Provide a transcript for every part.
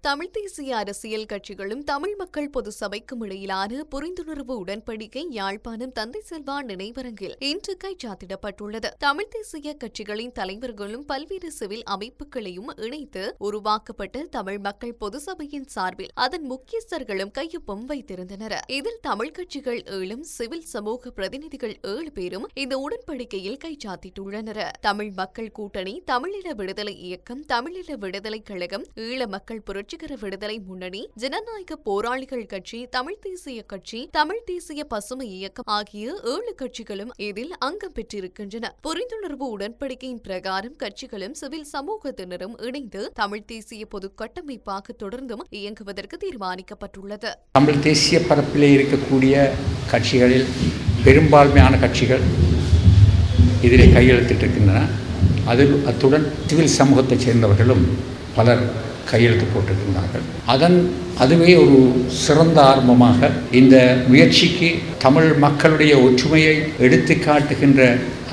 தமிழ் தேசிய அரசியல் கட்சிகளும் தமிழ் மக்கள் பொது சபைக்கும் இடையிலான புரிந்துணர்வு உடன்படிக்கை யாழ்ப்பாணம் தந்தை செல்வா நினைவரங்கில் இன்று கைச்சாத்திடப்பட்டுள்ளது. தமிழ் தேசிய கட்சிகளின் தலைவர்களும் பல்வேறு சிவில் அமைப்புகளையும் இணைத்து உருவாக்கப்பட்ட தமிழ் மக்கள் பொது சபையின் சார்பில் அதன் முக்கியஸ்தர்களும் கையொப்பம் வைத்திருந்தனர். இதில் தமிழ் கட்சிகள் ஏழும் சிவில் சமூக பிரதிநிதிகள் ஏழு பேரும் இந்த உடன்படிக்கையில் கைச்சாத்திட்டுள்ளனர். தமிழ் மக்கள் கூட்டணி தமிழீழ விடுதலை இயக்கம் தமிழீழ விடுதலை கழகம் ஈழ மக்கள் புரட்சிகர விடுதலை முன்னணி ஜனநாயக போராளிகள் கட்சி தமிழ் தேசிய கட்சி தமிழ் தேசிய பசுமை இயக்கம் ஆகிய ஏழு கட்சிகளும் இதில் அங்கம் பெற்றிருக்கின்றன. புரிந்துணர்வு உடன்படிக்கையின் பிரகாரம் கட்சிகளும் சிவில் சமூகத்தினரும் இணைந்து தமிழ் தேசிய பொது கட்டமைப்பாக தொடர்ந்தும் இயங்குவதற்கு தீர்மானிக்கப்பட்டுள்ளது. தமிழ் தேசிய பரப்பிலே இருக்கக்கூடிய கட்சிகளில் பெரும்பான்மையான கட்சிகள் இதில் கையெழுத்திட்டிருக்கின்றன. அதில் அத்துடன் சிவில் சமூகத்தைச் சேர்ந்தவர்களும் பலர் கையெழுத்து போட்டிருக்கின்றார்கள் அதன் அதுவே ஒரு சிறந்த ஆரம்பமாக இந்த முயற்சிக்கு தமிழ் மக்களுடைய ஒற்றுமையை எடுத்து காட்டுகின்ற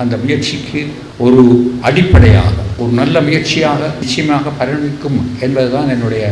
அந்த முயற்சிக்கு ஒரு அடிப்படையாக ஒரு நல்ல முயற்சியாக நிச்சயமாக பரிணமிக்கும் என்பதுதான் என்னுடைய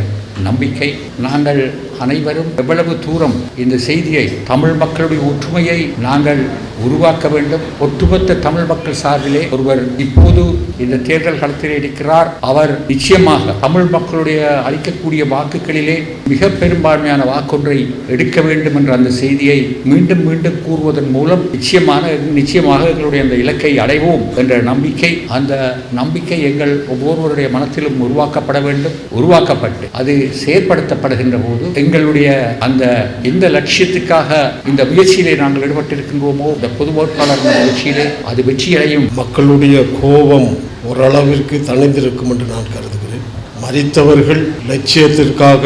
நம்பிக்கை. நாங்கள் அனைவரும் எவ்வளவு தூரம் இந்த செய்தியை தமிழ் மக்களுடைய ஒற்றுமையை நாங்கள் உருவாக்க வேண்டும். ஒட்டுமொத்த தமிழ் மக்கள் சார்பிலே ஒருவர் இப்போது இந்த தேர்தல் களத்தில் இருக்கிறார். அவர் நிச்சயமாக தமிழ் மக்களுடைய அளிக்கக்கூடிய வாக்குகளிலே மிக பெரும்பான்மையான வாக்கொன்றை எடுக்க வேண்டும் என்ற அந்த செய்தியை மீண்டும் மீண்டும் கூறுவதன் மூலம் நிச்சயமான நிச்சயமாக எங்களுடைய அந்த இலக்கை அடைவோம் என்ற நம்பிக்கை அந்த நம்பிக்கை எங்கள் ஒவ்வொருவருடைய மனத்திலும் உருவாக்கப்பட வேண்டும். உருவாக்கப்பட்டு அது செயற்படுத்தப்படுகின்ற போது எங்களுடைய அந்த எந்த லட்சியத்துக்காக இந்த முயற்சியிலே நாங்கள் ஈடுபட்டிருக்கின்றோமோ இந்த பொது வேட்பாளர் முயற்சியிலே அது வெற்றியடையும். மக்களுடைய கோபம் ஓரளவிற்கு தணிந்திருக்கும் என்று நான் கருதுகிறேன். மறித்தவர்கள் லட்சியத்திற்காக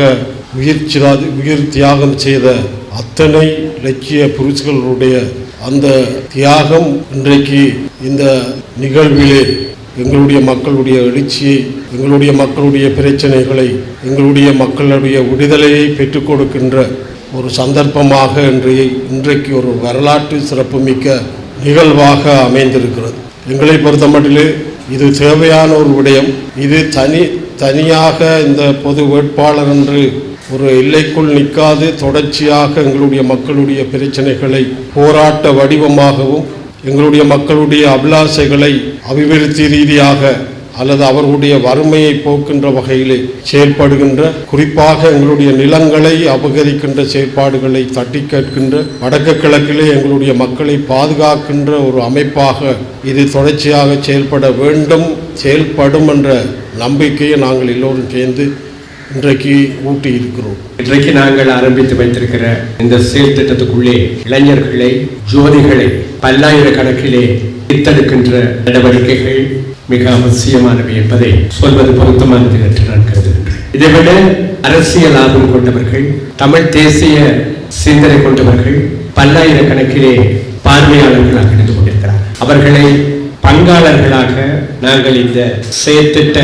உயிர் உயிர் தியாகம் செய்த அத்தனை லட்சிய புருஷர்களுடைய அந்த தியாகம் இன்றைக்கு இந்த நிகழ்விலே எங்களுடைய மக்களுடைய எழுச்சியை எங்களுடைய மக்களுடைய பிரச்சனைகளை எங்களுடைய மக்களுடைய விடுதலையை பெற்றுக் கொடுக்கின்ற ஒரு சந்தர்ப்பமாக இன்றைய இன்றைக்கு ஒரு வரலாற்று சிறப்புமிக்க நிகழ்வாக அமைந்திருக்கிறது. எங்களை பொறுத்தமட்டிலே இது தேவையான ஒரு விடயம். இது தனி தனியாக இந்த பொது வேட்பாளர் என்று ஒரு எல்லைக்குள் நிற்காது தொடர்ச்சியாக எங்களுடைய மக்களுடைய பிரச்சனைகளை போராட்ட வடிவமாகவும் எங்களுடைய மக்களுடைய அபிலாசைகளை அபிவிருத்தி ரீதியாக அல்லது அவர்களுடைய வறுமையை போக்கின்ற வகையிலே செயல்படுகின்ற குறிப்பாக எங்களுடைய நிலங்களை அபகரிக்கின்ற செயற்பாடுகளை தட்டி கேட்கின்ற வடக்கு கிழக்கிலே எங்களுடைய மக்களை பாதுகாக்கின்ற ஒரு அமைப்பாக இது தொடர்ச்சியாக செயல்பட வேண்டும் செயல்படும் என்ற நம்பிக்கையை நாங்கள் எல்லோரும் சேர்ந்து இன்றைக்கு ஊட்டி இருக்கிறோம் இன்றைக்கு நாங்கள் ஆரம்பித்து வைத்திருக்கிற இந்த செயல் திட்டத்துக்குள்ளே இளைஞர்களை ஜோதிகளை பல்லாயிரக்கணக்கிலே பிரித்தெடுக்கின்ற நடவடிக்கைகள் மிக அவசியமானவை என்பதை சொல்வது பொருத்தமானது என்று நான் கருதுகின்றேன். இதைவிட அரசியல் லாபம் கொண்டவர்கள் தமிழ் தேசிய சிந்தனை கொண்டவர்கள் பல்லாயிரக்கணக்கிலே பார்வையாளர்களாக இருந்து கொண்டிருக்கிறார் அவர்களை பங்காளர்களாக நாங்கள் இந்த செயற்திட்ட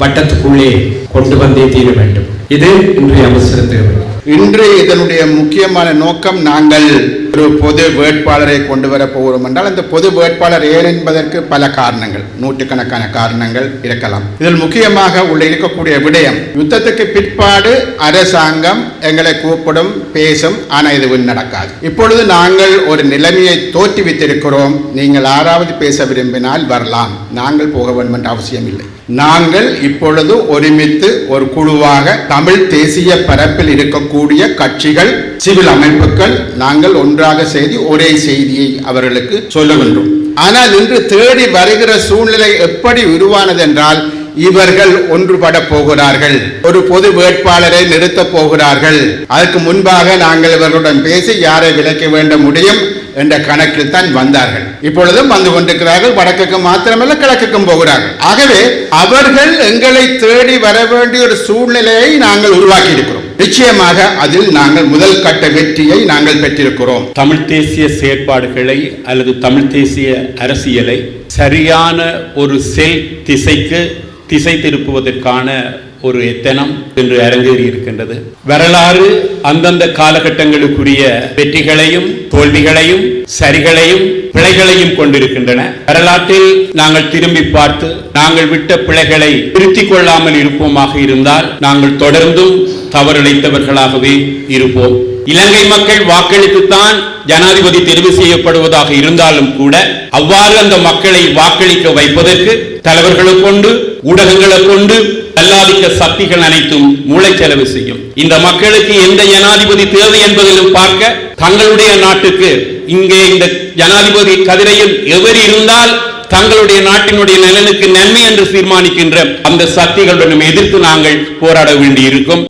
வட்டத்துக்குள்ளே கொண்டு வந்தே தீர வேண்டும். இது இன்றைய அவசர தேவை. இன்று இதனுடைய முக்கியமான நோக்கம் நாங்கள் ஒரு பொது வேட்பாளரை கொண்டு வர போகிறோம் என்றால் அந்த பொது வேட்பாளர் ஏன் என்பதற்கு பல காரணங்கள். நூற்றுக்கணக்கான காரணங்கள் இருக்கலாம். இதில் முக்கியமாக உள்ள இருக்கக்கூடிய விடயம் யுத்தத்துக்கு பிற்பாடு அரசாங்கம் எங்களை கூப்பிடும் பேசும் ஆனால் இது நடக்காது. இப்பொழுது நாங்கள் ஒரு நிலைமையை தோற்றுவித்திருக்கிறோம் நீங்கள் யாராவது பேச விரும்பினால் வரலாம். நாங்கள் போக வேண்டும் என்ற அவசியம் இல்லை. நாங்கள் இப்பொழுது ஒருமித்து ஒரு குழுவாக தமிழ் தேசிய பரப்பில் இருக்கக்கூடிய கட்சிகள் சிவில் அமைப்புகள் நாங்கள் ஒன்றாக செய்து ஒரே செய்தியை அவர்களுக்கு சொல்ல வேண்டும். ஆனால் இன்று தேடி வருகிற சூழ்நிலை எப்படி உருவானது என்றால் இவர்கள் ஒன்றுபட போகிறார்கள். ஒரு பொது வேட்பாளரை நிறுத்தப் போகிறார்கள். அதற்கு முன்பாக நாங்கள் இவர்களுடன் பேசி யாரை விலக்க வேண்ட முடியும் என்ற கணக்கில் தான் வந்தார்கள். இப்பொழுதும் வந்து கொண்டிருக்கிறார்கள். வடக்குக்கு மாத்திரமல்ல கிழக்குக்கும் போகிறார்கள். ஆகவே அவர்கள் எங்களை தேடி வர வேண்டிய ஒரு சூழ்நிலையை நாங்கள் உருவாக்கி இருக்கிறோம். நிச்சயமாக அதில் நாங்கள் முதல் கட்ட வெற்றியை நாங்கள் பெற்றிருக்கிறோம். தமிழ் தேசிய செயற்பாடுகளை அல்லது தமிழ் தேசிய அரசியலை சரியான ஒரு செல் திசைக்கு திசை திருப்புவதற்கான ஒரு எத்தனம் என்று அரங்கேறி இருக்கின்றது. வரலாறு அந்தந்த காலகட்டங்களுக்குரிய வெற்றிகளையும் தோல்விகளையும் சரிகளையும் பிழைகளையும் கொண்டிருக்கின்றன. வரலாற்றில் நாங்கள் திரும்பி பார்த்து நாங்கள் விட்ட பிழைகளை திருத்திக் கொள்ளாமல் இருப்போமாக இருந்தால் நாங்கள் தொடர்ந்தும் தவறிழைத்தவர்களாகவே இருப்போம். இலங்கை மக்கள் வாக்களித்துத்தான் ஜனாதிபதி தெரிவு செய்யப்படுவதாக இருந்தாலும் கூட அவ்வாறு அந்த மக்களை வாக்களிக்க வைப்பதற்கு தலைவர்களை கொண்டு ஊடகங்களை கொண்டு அல்லாதிக்க சக்திகள் அனைத்தும் மூளைச்செலவு செய்யும். இந்த மக்களுக்கு எந்த ஜனாதிபதி தேவை என்பதிலும் பார்க்க தங்களுடைய நாட்டுக்கு இங்கே இந்த ஜனாதிபதி கதிரையில் எவர் இருந்தால் தங்களுடைய நாட்டினுடைய நலனுக்கு நன்மை என்று தீர்மானிக்கின்ற அந்த சக்திகளுடன் எதிர்த்து நாங்கள் போராட வேண்டியிருக்கும்.